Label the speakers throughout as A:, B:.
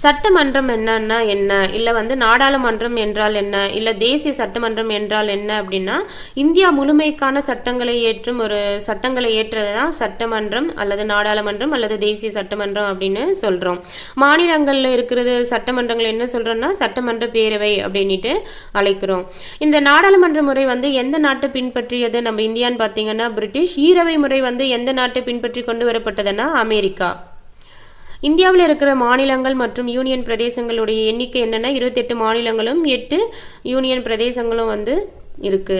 A: சட்டமன்றம் என்னன்னா என்ன? இல்லை வந்து நாடாளுமன்றம் என்றால் என்ன? இல்லை தேசிய சட்டமன்றம் என்றால் என்ன அப்படின்னா இந்தியா முழுமைக்கான சட்டங்களை ஏற்றும் ஒரு சட்டங்களை ஏற்றது தான் சட்டமன்றம் அல்லது நாடாளுமன்றம் அல்லது தேசிய சட்டமன்றம் அப்படின்னு சொல்கிறோம் மாநிலங்களில் இருக்கிறது சட்டமன்றங்கள் என்ன சொல்கிறோம்னா சட்டமன்ற பேரவை அப்படின்ட்டு அழைக்கிறோம். இந்த நாடாளுமன்ற முறை வந்து எந்த நாட்டை பின்பற்றியது? நம்ம இந்தியான்னு பார்த்தீங்கன்னா பிரிட்டிஷ். ஈரவை முறை வந்து எந்த நாட்டை பின்பற்றி கொண்டு வரப்பட்டதுன்னா அமெரிக்கா. இந்தியாவில் இருக்கிற மாநிலங்கள் மற்றும் யூனியன் பிரதேசங்களுடைய எண்ணிக்கை என்னென்னா இருபத்தெட்டு மாநிலங்களும் எட்டு யூனியன் பிரதேசங்களும் வந்து இருக்கு.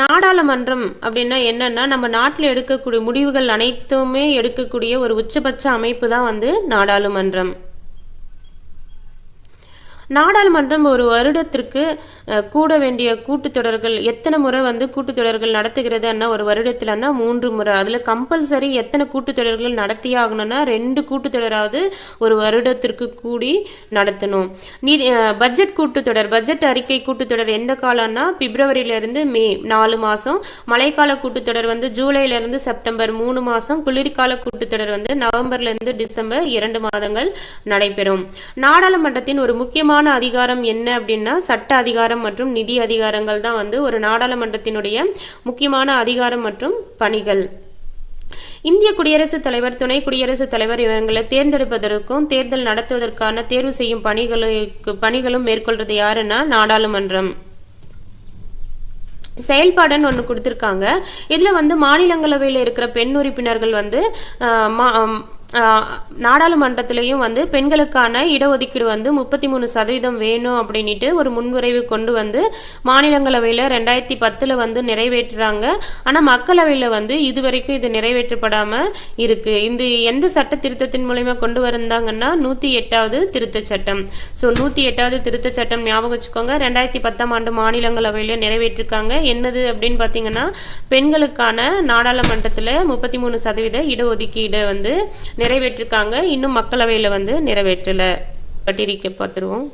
A: நாடாளுமன்றம் அப்படின்னா என்னன்னா நம்ம நாட்டில் எடுக்கக்கூடிய முடிவுகள் அனைத்துமே எடுக்கக்கூடிய ஒரு உச்சபட்ச அமைப்பு தான் வந்து நாடாளுமன்றம். நாடாளுமன்றம் ஒரு வருடத்திற்கு கூட வேண்டிய கூட்டுத்தொடர்கள் எத்தனை முறை வந்து கூட்டுத்தொடர்கள் நடத்துகிறதுன்னா ஒரு வருடத்துலன்னா மூன்று முறை. அதில் கம்பல்சரி எத்தனை கூட்டுத்தொடர்கள் நடத்தியே ஆகணும்னா ரெண்டு கூட்டுத்தொடராவது ஒரு வருடத்திற்கு கூடி நடத்தணும். நீதி பட்ஜெட் கூட்டுத்தொடர் பட்ஜெட் அறிக்கை கூட்டுத்தொடர் எந்த காலம்னா பிப்ரவரியிலேருந்து மே நாலு மாதம் மழைக்கால கூட்டுத்தொடர் வந்து ஜூலைலேருந்து செப்டம்பர் மூணு மாதம் குளிர்கால கூட்டுத்தொடர் வந்து நவம்பர்லேருந்து டிசம்பர் இரண்டு மாதங்கள் நடைபெறும். நாடாளுமன்றத்தின் ஒரு முக்கியமான அதிகாரம் என்ன அப்படின்னா சட்ட அதிகாரம் மற்றும் நிதி அதிகாரங்கள் தான் வந்து ஒரு நாடாளுமன்றத்தினுடைய முக்கியமான அதிகாரம் மற்றும் பணிகள். இந்திய குடியரசுத் தலைவர் துணை குடியரசுத் தலைவர் இவங்களை தேர்ந்தெடுப்பதற்கும் தேர்தல் நடத்துவதற்கான தேர்வு செய்யும் பணிகளுக்கு பணிகளும் மேற்கொள்றது யாருன்னா நாடாளுமன்றம். செயல்பாடுன்னு ஒன்று கொடுத்துருக்காங்க. இதில் வந்து மாநிலங்களவையில் இருக்கிற பெண் உறுப்பினர்கள் வந்து மா- நாடாளுமன்றத்திலையும் வந்து பெண்களுக்கான இடஒதுக்கீடு வந்து முப்பத்தி மூணு சதவீதம் வேணும் அப்படின்ட்டு ஒரு முன்வரைவு கொண்டு வந்து மாநிலங்களவையில் ரெண்டாயிரத்தி பத்தில் வந்து நிறைவேற்றுறாங்க. ஆனால் மக்களவையில் வந்து இதுவரைக்கும் இது நிறைவேற்றப்படாமல் இருக்குது இந்த எந்த சட்ட திருத்தத்தின் மூலயமா கொண்டு வந்தாங்கன்னா நூற்றி எட்டாவது திருத்த சட்டம். ஸோ நூற்றி எட்டாவது திருத்த சட்டம் ஞாபகம் வச்சுக்கோங்க. ரெண்டாயிரத்தி பத்தாம் ஆண்டு மாநிலங்களவையில் நிறைவேற்றிருக்காங்க. என்னது அப்படின்னு பார்த்தீங்கன்னா பெண்களுக்கான நாடாளுமன்றத்தில் முப்பத்தி மூணு சதவீத இடஒதுக்கீடு வந்து நிறைவேற்றிருக்காங்க. இன்னும் மக்களவையில் வந்து நிறைவேற்றலை பட்டிரிக்கை பார்த்துருவோம்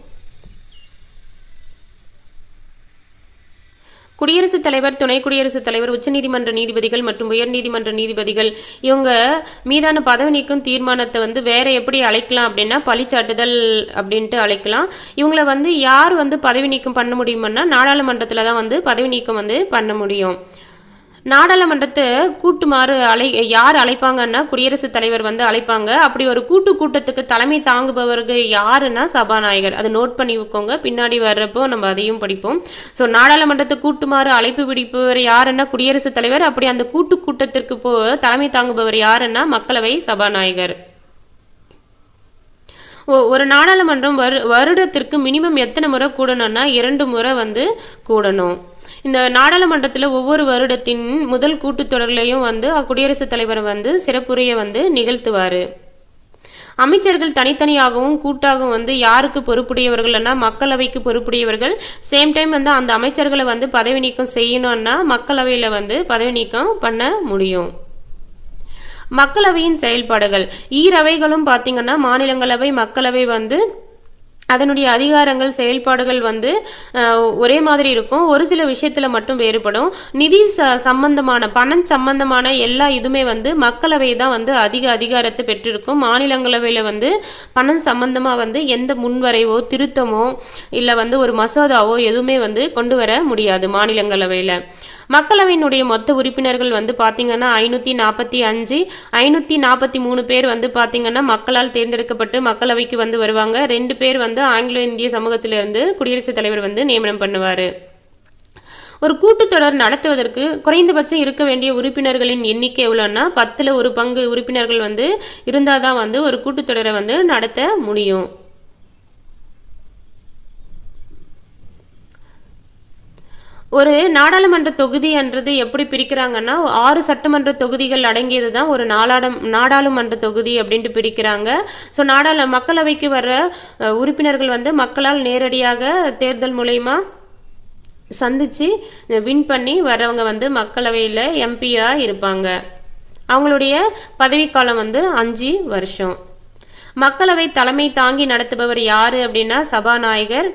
A: குடியரசுத் தலைவர் துணை குடியரசுத் தலைவர் உச்சநீதிமன்ற நீதிபதிகள் மற்றும் உயர்நீதிமன்ற நீதிபதிகள் இவங்க மீதான பதவி நீக்கும் தீர்மானத்தை வந்து வேற எப்படி அழைக்கலாம் அப்படின்னா பழிச்சாட்டுதல் அப்படின்ட்டு அழைக்கலாம். இவங்களை வந்து யார் வந்து பதவி நீக்கம் பண்ண முடியுமன்னா நாடாளுமன்றத்தில் தான் வந்து பதவி நீக்கம் வந்து பண்ண முடியும். நாடாளுமன்றத்தை கூட்டுமாறு அழை யார் அழைப்பாங்கன்னா குடியரசுத் தலைவர் வந்து அழைப்பாங்க. அப்படி ஒரு கூட்டு கூட்டத்துக்கு தலைமை தாங்குபவர்கள் யாருன்னா சபாநாயகர். அதை நோட் பண்ணி வைக்கோங்க. பின்னாடி வர்றப்போ நம்ம அதையும் படிப்போம். ஸோ நாடாளுமன்றத்தை கூட்டுமாறு அழைப்பு விடுப்பவர் யாருன்னா குடியரசுத் தலைவர். அப்படி அந்த கூட்டு கூட்டத்திற்கு போ தலைமை தாங்குபவர் யாருன்னா மக்களவை சபாநாயகர். ஒரு நாடாளுமன்றம் வரு வருடத்திற்கு மினிமம் எத்தனை முறை கூடணும்னா இரண்டு முறை வந்து கூடணும். இந்த நாடாளுமன்றத்தில் ஒவ்வொரு வருடத்தின் முதல் கூட்டுத்தொடர்லையும் வந்து குடியரசுத் தலைவர் வந்து சிறப்புரையை வந்து நிகழ்த்துவார். அமைச்சர்கள் தனித்தனியாகவும் கூட்டாகவும் வந்து யாருக்கு பொறுப்புடையவர்கள்னா மக்களவைக்கு பொறுப்புடையவர்கள். சேம் டைம் வந்து அந்த அமைச்சர்களை வந்து பதவி நீக்கம் செய்யணும்னா மக்களவையில் வந்து பதவி நீக்கம் பண்ண முடியும். மக்களவையின் செயல்பாடுகள். ஈரவைகளும் பார்த்தீங்கன்னா மாநிலங்களவை மக்களவை வந்து அதனுடைய அதிகாரங்கள் செயல்பாடுகள் வந்து ஒரே மாதிரி இருக்கும். ஒரு சில விஷயத்தில் மட்டும் வேறுபடும். நிதி ச சம்பந்தமான பணம் சம்பந்தமான எல்லா இதுவுமே வந்து மக்களவை தான் வந்து அதிக அதிகாரத்தை பெற்றிருக்கும். மாநிலங்களவையில் வந்து பணம் சம்பந்தமாக வந்து எந்த முன்வரைவோ திருத்தமோ இல்லை வந்து ஒரு மசோதாவோ எதுவுமே வந்து கொண்டு வர முடியாது மாநிலங்களவையில். மக்களவையினுடைய மொத்த உறுப்பினர்கள் வந்து பார்த்தீங்கன்னா ஐநூற்றி நாற்பத்தி அஞ்சு ஐநூற்றி நாற்பத்தி மூணு பேர் வந்து பார்த்தீங்கன்னா மக்களால் தேர்ந்தெடுக்கப்பட்டு மக்களவைக்கு வந்து வருவாங்க. ரெண்டு பேர் வந்து ஆங்கிலோ இந்திய சமூகத்திலிருந்து குடியரசுத் தலைவர் வந்து நியமனம் பண்ணுவார். ஒரு கூட்டத்தொடர் நடத்துவதற்கு குறைந்தபட்சம் இருக்க வேண்டிய உறுப்பினர்களின் எண்ணிக்கை எவ்வளோன்னா பத்தில் ஒரு பங்கு உறுப்பினர்கள் வந்து இருந்தால் தான் வந்து ஒரு கூட்டத்தொடரை வந்து நடத்த முடியும். ஒரு நாடாளுமன்ற தொகுதின்றது எப்படி பிரிக்கிறாங்கன்னா ஆறு சட்டமன்ற தொகுதிகள் அடங்கியது தான் ஒரு நாடாளும் நாடாளுமன்ற தொகுதி அப்படின்ட்டு பிரிக்கிறாங்க. ஸோ நாடாளு மக்களவைக்கு வர்ற உறுப்பினர்கள் வந்து மக்களால் நேரடியாக தேர்தல் மூலயமா சந்தித்து வின் பண்ணி வர்றவங்க வந்து மக்களவையில் எம்பியாக இருப்பாங்க. அவங்களுடைய பதவிக்காலம் வந்து அஞ்சு வருஷம். மக்களவை தலைமை தாங்கி நடத்துபவர் யார் அப்படின்னா சபாநாயகர்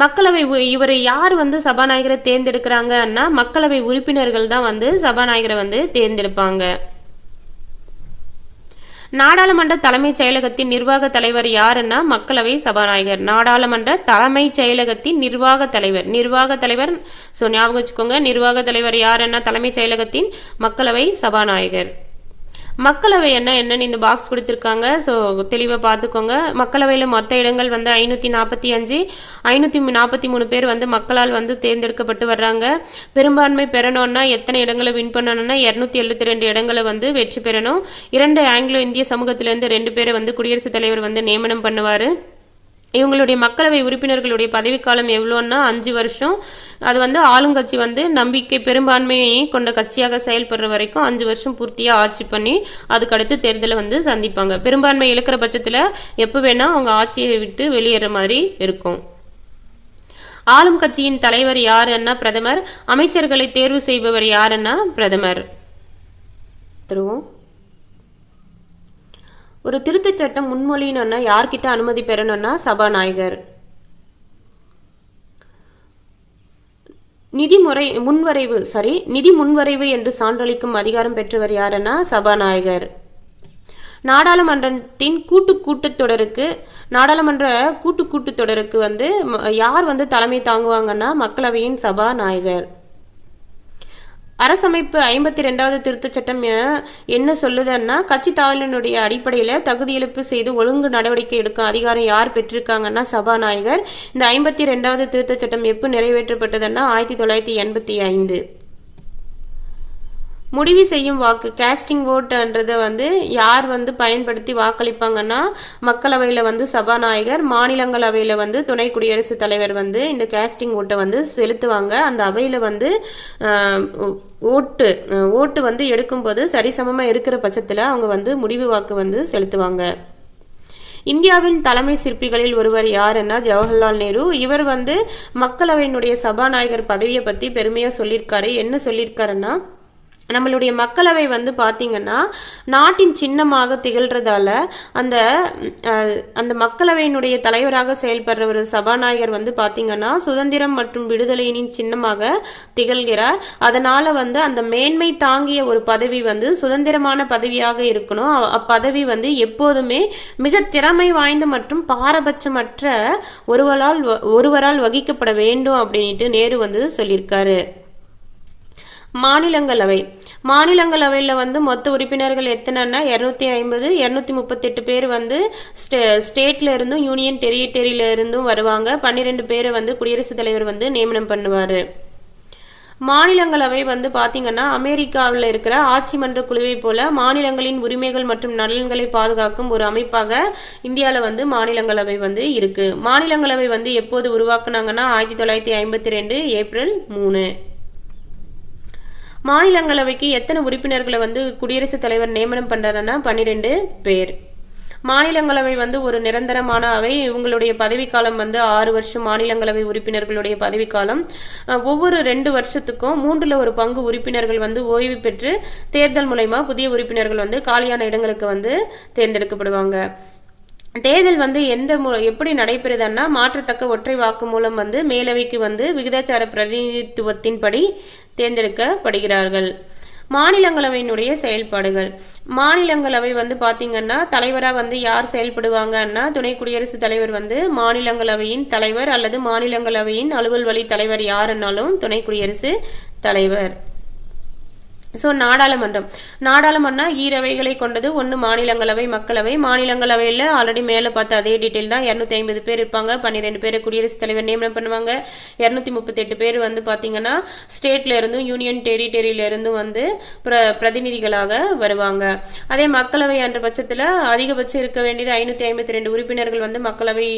A: மக்களவை இவர் யார் வந்து சபாநாயகரை தேர்ந்தெடுக்கிறாங்கன்னா மக்களவை உறுப்பினர்கள் தான் வந்து சபாநாயகரை வந்து தேர்ந்தெடுப்பாங்க. நாடாளுமன்ற தலைமைச் செயலகத்தின் நிர்வாக தலைவர் யாருன்னா மக்களவை சபாநாயகர். நாடாளுமன்ற தலைமைச் செயலகத்தின் நிர்வாக தலைவர். நிர்வாக தலைவர் ஸோ ஞாபகம் வச்சுக்கோங்க. நிர்வாக தலைவர் யாருன்னா தலைமைச் செயலகத்தின் மக்களவை சபாநாயகர். மக்களவை என்ன என்னன்னு இந்த பாக்ஸ் கொடுத்துருக்காங்க. ஸோ தெளிவாக பார்த்துக்கோங்க. மக்களவையில் மொத்த இடங்கள் வந்து ஐநூற்றி நாற்பத்தி அஞ்சு ஐநூற்றி நாற்பத்தி மூணு பேர் வந்து மக்களால் வந்து தேர்ந்தெடுக்கப்பட்டு வர்றாங்க. பெரும்பான்மை பெறணும்னா எத்தனை இடங்களை வின் பண்ணணும்னா இரநூத்தி எழுபத்தி ரெண்டு இடங்களை வந்து வெற்றி பெறணும். இரண்டு ஆங்கிலோ இந்திய சமூகத்திலேருந்து ரெண்டு பேரை வந்து குடியரசுத் தலைவர் வந்து நியமனம் பண்ணுவார். இவங்களுடைய மக்களவை உறுப்பினர்களுடைய பதவிக்காலம் எவ்வளோன்னா அஞ்சு வருஷம். அது வந்து ஆளுங்கட்சி வந்து நம்பிக்கை பெரும்பான்மையை கொண்ட கட்சியாக செயல்படுற வரைக்கும் அஞ்சு வருஷம் பூர்த்தியாக ஆட்சி பண்ணி அதுக்கடுத்து தேர்தலை வந்து சந்திப்பாங்க. பெரும்பான்மை இழக்கிற பட்சத்தில் எப்போ வேணால் அவங்க ஆட்சியை விட்டு வெளியேற மாதிரி இருக்கும். ஆளும் கட்சியின் தலைவர் யாருன்னா பிரதமர் அமைச்சர்களை தேர்வு செய்பவர் யாருன்னா பிரதமர். திருவோம். ஒரு திருத்தச் சட்டம் முன்மொழியணும்னா யார்கிட்ட அனுமதி பெறணும்னா சபாநாயகர். நிதி முறை முன்வரைவு சாரி நிதி முன்வரைவு என்று சான்றளிக்கும் அதிகாரம் பெற்றவர் யாருன்னா சபாநாயகர். நாடாளுமன்றத்தின் கூட்டு கூட்டத்தொடருக்கு நாடாளுமன்ற கூட்டு கூட்டத்தொடருக்கு வந்து ம- யார் வந்து தலைமை தாங்குவாங்கன்னா மக்களவையின் சபாநாயகர். அரசமைப்பு ஐம்பத்தி ரெண்டாவது திருத்தச் சட்டம் என்ன சொல்லுதுன்னா கட்சி தாவலினுடைய அடிப்படையில் தகுதியிழப்பு செய்து ஒழுங்கு நடவடிக்கை எடுக்கும் அதிகாரம் யார் பெற்றிருக்காங்கன்னா சபாநாயகர். இந்த ஐம்பத்தி ரெண்டாவது திருத்தச் சட்டம் எப்போ நிறைவேற்றப்பட்டதுன்னா ஆயிரத்தி தொள்ளாயிரத்தி எண்பத்தி ஐந்து. முடிவு செய்யும் வாக்கு கேஸ்டிங் ஓட்டுன்றதை வந்து யார் வந்து பயன்படுத்தி வாக்களிப்பாங்கன்னா மக்களவையில் வந்து சபாநாயகர் மாநிலங்களவையில் வந்து துணை குடியரசுத் தலைவர் வந்து இந்த கேஸ்டிங் ஓட்டை வந்து செலுத்துவாங்க. அந்த அவையில் வந்து ஓட்டு ஓட்டு வந்து எடுக்கும்போது சரிசமமாக இருக்கிற பட்சத்தில் அவங்க வந்து முடிவு வாக்கு வந்து செலுத்துவாங்க. இந்தியாவின் தலைமை சிற்பிகளில் ஒருவர் யாருன்னா ஜவஹர்லால் நேரு. இவர் வந்து மக்களவையினுடைய சபாநாயகர் பதவியை பற்றி பெருமையாக சொல்லியிருக்காரு. என்ன சொல்லியிருக்காருன்னா நம்மளுடைய மக்களவை வந்து பார்த்திங்கன்னா நாட்டின் சின்னமாக திகழ்றதால அந்த அந்த மக்களவையினுடைய தலைவராக செயல்படுற ஒரு சபாநாயகர் வந்து பார்த்திங்கன்னா சுதந்திரம் மற்றும் விடுதலையின் சின்னமாக திகழ்கிறார். அதனால் வந்து அந்த மேன்மை தாங்கிய ஒரு பதவி வந்து சுதந்திரமான பதவியாக இருக்கணும். அப்பதவி வந்து எப்போதுமே மிக திறமை வாய்ந்த மற்றும் பாரபட்சமற்ற ஒருவரால் வ- ஒருவரால் வகிக்கப்பட வேண்டும் அப்படின்ட்டு நேரு வந்து சொல்லியிருக்காரு. மாநிலங்களவை. மாநிலங்களவையில் வந்து மொத்த உறுப்பினர்கள் எத்தனைன்னா இரநூத்தி ஐம்பது இரநூத்தி முப்பத்தெட்டு பேர் வந்து ஸ்டே ஸ்டேட்ல இருந்தும் யூனியன் டெரிட்டரியில இருந்தும் வருவாங்க. பன்னிரெண்டு பேரை வந்து குடியரசுத் தலைவர் வந்து நியமனம் பண்ணுவார். மாநிலங்களவை வந்து பார்த்திங்கன்னா அமெரிக்காவில் இருக்கிற ஆட்சி மன்ற குழுவை போல மாநிலங்களின் உரிமைகள் மற்றும் நலன்களை பாதுகாக்கும் ஒரு அமைப்பாக இந்தியாவில் வந்து மாநிலங்களவை வந்து இருக்கு. மாநிலங்களவை வந்து எப்போது உருவாக்குனாங்கன்னா ஆயிரத்தி தொள்ளாயிரத்தி ஐம்பத்தி ரெண்டு ஏப்ரல் மூணு. மாநிலங்களவைக்கு எத்தனை உறுப்பினர்களை வந்து குடியரசுத் தலைவர் நியமனம் பண்ணுறாருன்னா பன்னிரெண்டு பேர். மாநிலங்களவை வந்து ஒரு நிரந்தரமான அவை. இவங்களுடைய பதவிக்காலம் வந்து ஆறு வருஷம் மாநிலங்களவை உறுப்பினர்களுடைய பதவிக்காலம். ஒவ்வொரு ரெண்டு வருஷத்துக்கும் மூன்றில் ஒரு பங்கு உறுப்பினர்கள் வந்து ஓய்வு பெற்று தேர்தல் மூலயமா புதிய உறுப்பினர்கள் வந்து காலியான இடங்களுக்கு வந்து தேர்ந்தெடுக்கப்படுவாங்க. தேர்தல் வந்து எந்த மு எப்படி நடைபெறுதுன்னா மாற்றத்தக்க ஒற்றை வாக்கு மூலம் வந்து மேலவைக்கு வந்து விகிதாச்சார பிரதிநிதித்துவத்தின்படி தேர்ந்தெடுக்கப்படுகிறார்கள். மாநிலங்களவையினுடைய செயல்பாடுகள். மாநிலங்களவை வந்து பார்த்திங்கன்னா தலைவராக வந்து யார் செயல்படுவாங்கன்னா துணை குடியரசுத் தலைவர் வந்து மாநிலங்களவையின் தலைவர் அல்லது மாநிலங்களவையின் அலுவல் வழி தலைவர் யாருன்னாலும் துணை குடியரசு தலைவர். ஸோ நாடாளுமன்றம். நாடாளுமன்றம் ஈரவைகளை கொண்டது ஒன்று மாநிலங்களவை மக்களவை. மாநிலங்களவையில் ஆல்ரெடி மேலே பார்த்த அதே டீட்டெயில் தான். இரநூத்தி ஐம்பது பேர் இருப்பாங்க. பன்னிரெண்டு பேர் குடியரசுத் தலைவர் நியமனம் பண்ணுவாங்க. இரநூத்தி முப்பத்தெட்டு பேர் வந்து பார்த்தீங்கன்னா ஸ்டேட்ல இருந்தும் யூனியன் டெரிட்டரியில இருந்தும் வந்து பிர பிரதிநிதிகளாக வருவாங்க. அதே மக்களவை என்ற பட்சத்தில் அதிகபட்சம் இருக்க வேண்டியது ஐநூற்றி ஐம்பத்தி ரெண்டு உறுப்பினர்கள் வந்து மக்களவை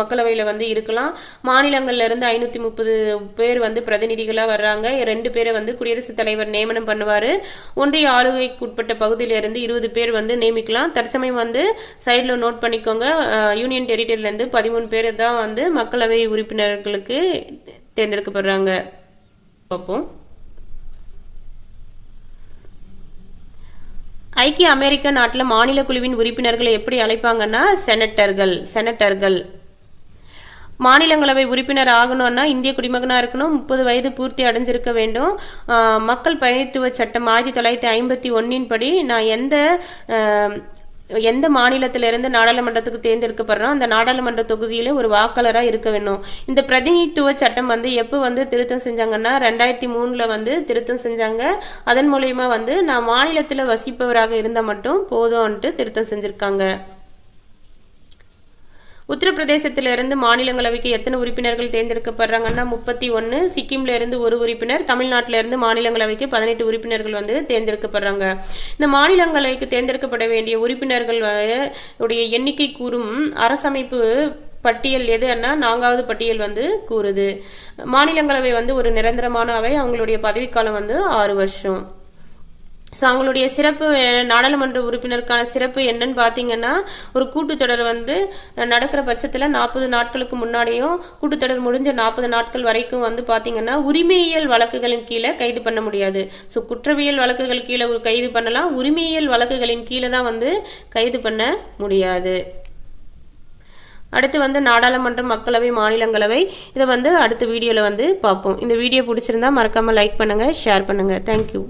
A: மக்களவையில் வந்து இருக்கலாம். மாநிலங்கள்ல இருந்து ஐநூற்றி முப்பது பேர் வந்து பிரதிநிதிகளாக வர்றாங்க. ரெண்டு பேரை வந்து குடியரசுத் தலைவர் நியமனம் பண்ணுவார். ஒன்றிய ஆளுகைக்குட்பட்ட பகுதியிலிருந்து இருபது பேர் வந்து நியமிக்கலாம். தற்சமயம் வந்து சைடில் நோட் பண்ணிக்கோங்க. யூனியன் டெரிட்டரியிலேருந்து பதிமூணு பேர் தான் வந்து மக்களவை உறுப்பினர்களுக்கு தேர்ந்தெடுக்கப்படுறாங்க. பார்ப்போம். ஐக்கிய அமெரிக்க நாட்டில் மாநில குழுவின் உறுப்பினர்களை எப்படி அழைப்பாங்கன்னா செனட்டர்கள் செனட்டர்கள். மாநிலங்களவை உறுப்பினர் ஆகணும்னா இந்திய குடிமகனாக இருக்கணும். முப்பது வயது பூர்த்தி அடைஞ்சிருக்க வேண்டும். மக்கள் பிரதிநிதித்துவ சட்டம் ஆயிரத்தி தொள்ளாயிரத்தி ஐம்பத்தி ஒன்றின் படி நான் எந்த எந்த மாநிலத்திலிருந்து நாடாளுமன்றத்துக்கு தேர்ந்தெடுக்கப்படுறோம் அந்த நாடாளுமன்ற தொகுதியில் ஒரு வாக்காளராக இருக்க வேணும் இந்த பிரதிநிதித்துவ சட்டம் வந்து எப்போ வந்து திருத்தம் செஞ்சாங்கன்னா ரெண்டாயிரத்தி மூணில் வந்து திருத்தம் செஞ்சாங்க. அதன் மூலயமா வந்து நான் மாநிலத்தில் வசிப்பவராக இருந்தால் மட்டும் போதும்ன்ட்டு திருத்தம் செஞ்சுருக்காங்க. உத்தரப்பிரதேசத்திலிருந்து மாநிலங்களவைக்கு எத்தனை உறுப்பினர்கள் தேர்ந்தெடுக்கப்படுறாங்கன்னா முப்பத்தி ஒன்று சிக்கிம்ல இருந்து ஒரு உறுப்பினர் தமிழ்நாட்டிலிருந்து மாநிலங்களவைக்கு பதினெட்டு உறுப்பினர்கள் வந்து தேர்ந்தெடுக்கப்படுறாங்க. இந்த மாநிலங்களவைக்கு தேர்ந்தெடுக்கப்பட வேண்டிய உறுப்பினர்கள் உடைய எண்ணிக்கை கூறும் அரசமைப்பு பட்டியல் எதுன்னா நான்காவது பட்டியல் வந்து கூறுது. மாநிலங்களவை வந்து ஒரு நிரந்தரமான அவை அவங்களுடைய பதவிக்காலம் வந்து ஆறு வருஷம். ஸோ அவங்களுடைய சிறப்பு நாடாளுமன்ற உறுப்பினருக்கான சிறப்பு என்னன்னு பார்த்தீங்கன்னா ஒரு கூட்டுத்தொடர் வந்து நடக்கிற பட்சத்தில் நாற்பது நாட்களுக்கு முன்னாடியும் கூட்டுத்தொடர் முடிஞ்ச நாற்பது நாட்கள் வரைக்கும் வந்து பார்த்தீங்கன்னா உரிமையியல் வழக்குகளின் கீழே கைது பண்ண முடியாது. ஸோ குற்றவியல் வழக்குகள் கீழே ஒரு கைது பண்ணலாம். உரிமையியல் வழக்குகளின் கீழே தான் வந்து கைது பண்ண முடியாது. அடுத்து வந்து நாடாளுமன்றம் மக்களவை மாநிலங்களவை. இதை வந்து அடுத்த வீடியோவில் வந்து பார்ப்போம் இந்த வீடியோ பிடிச்சிருந்தா மறக்காமல் லைக் பண்ணுங்கள் ஷேர் பண்ணுங்கள் தேங்க்யூ